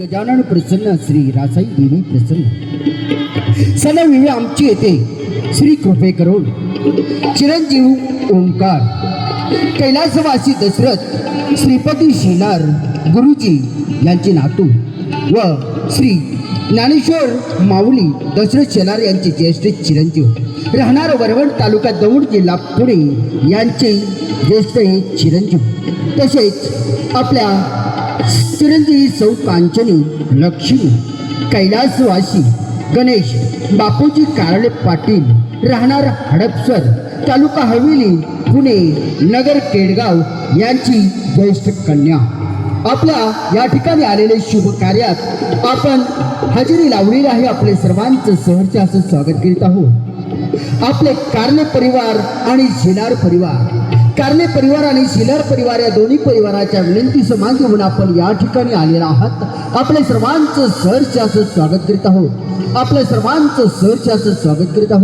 गजानन प्रसन्न श्री रासाई देवी प्रसन्न. सण विवे आमची येते श्री कृपे करून चिरंजीव ओंकार. कैलासवासी दशरथ श्रीपती शिनार गुरुजी यांचे नातू व श्री ज्ञानेश्वर माऊली दशरथ शेलार यांचे ज्येष्ठ चिरंजीव. राहणार वरवण तालुका दौंड जिल्हा पुणे यांचे ज्येष्ठ हे चिरंजीव. तसेच आपल्या चिरंजीवी सौ कांचनी लक्ष्मी कैलासवासी गणेश बापूजी कारळे पाटील राहणार हडपसर तालुका हवेली पुणे नगर केडगाव यांची ज्येष्ठ कन्या. आपल्या या ठिकाणी आलेले शुभ कार्यात आपण हजेरी लावलेली आहे आपले सर्वांचं सहर्ष असं स्वागत करीत आहोत. आपले कारणे परिवार आणि झेलार परिवार कारणे परिवार आणि सिलर परिवार या दोन्ही परिवाराच्या विनंती समान घेऊन आपण या ठिकाणी आलेला आहात. आपले सर्वांचं सहर्ष असं स्वागत करीत आहोत. आपल्या सर्वांचं सहर्ष असं स्वागत करीत आहोत.